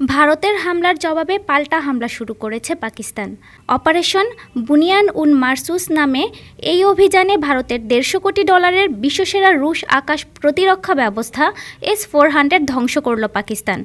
ভারতের হামলার জবাবে পাল্টা হামলা শুরু করেছে পাকিস্তান। অপারেশন বুনিয়ান উন মারসুস নামে এই অভিযানে ভারতের দেড়শো কোটি ডলারের বিশ্বসেরা রুশ আকাশ প্রতিরক্ষা ব্যবস্থা এস ফোর হান্ড্রেড ধ্বংস করল পাকিস্তান।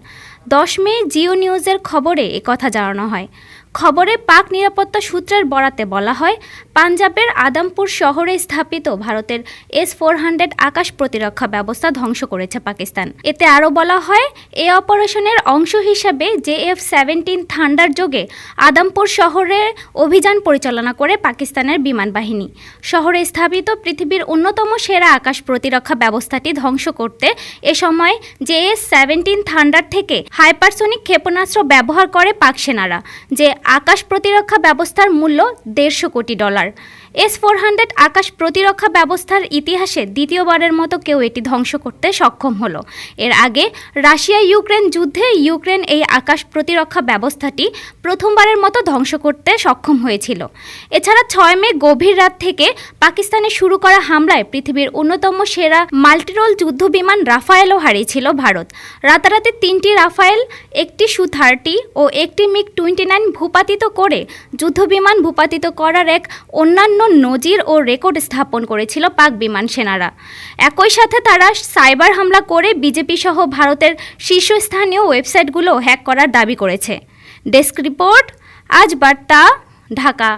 দশ মে জিও নিউজের খবরে কথা জানানো হয়। খবরে পাক নিরাপত্তা সূত্রের বরাতে বলা হয়, পাঞ্জাবের আদামপুর শহরে স্থাপিত ভারতের এস ফোর হান্ড্রেড আকাশ প্রতিরক্ষা ব্যবস্থা ধ্বংস করেছে পাকিস্তান। এতে আরও বলা হয়, এ অপারেশনের অংশ হিসেবে জে এফ সেভেন্টিন থান্ডার যোগে আদামপুর শহরে অভিযান পরিচালনা করে পাকিস্তানের বিমান বাহিনী। শহরে স্থাপিত পৃথিবীর অন্যতম সেরা আকাশ প্রতিরক্ষা ব্যবস্থাটি ধ্বংস করতে এ সময় জে এস সেভেন্টিন থান্ডার থেকে হাইপারসোনিক ক্ষেপণাস্ত্র ব্যবহার করে পাক সেনারা যে আকাশ প্রতিরক্ষা ব্যবস্থার মূল্য দেড়শো কোটি ডলার। এস ফোর হান্ড্রেড আকাশ প্রতিরক্ষা ব্যবস্থার ইতিহাসে দ্বিতীয়বারের মতো কেউ এটি ধ্বংস করতে সক্ষম হলো। এর আগে রাশিয়া ইউক্রেন যুদ্ধে ইউক্রেন এই আকাশ প্রতিরক্ষা ব্যবস্থাটি প্রথমবারের মতো ধ্বংস করতে সক্ষম হয়েছিল। এছাড়া ছয় মে গভীর রাত থেকে পাকিস্তানে শুরু করা হামলায় পৃথিবীর অন্যতম সেরা মাল্টিরোল যুদ্ধ বিমান রাফায়েলও হারিয়েছিল ভারত। রাতারাতি তিনটি রাফায়েল একটি সু থার্টি ও একটি মিগ টোয়েন্টি নাইন ভূপাতিত করে যুদ্ধবিমান ভূপাতিত করার এক অন্যান্য নজির ও রেকর্ড স্থাপন করেছিল পাক বিমান সেনারা। একই সাথে তারা সাইবার হামলা করে বিজেপি সহ ভারতের শীর্ষস্থানীয় ওয়েবসাইটগুলো হ্যাক করার দাবি করেছে। ডেস্ক রিপোর্ট, আজ বার্তা, ঢাকা।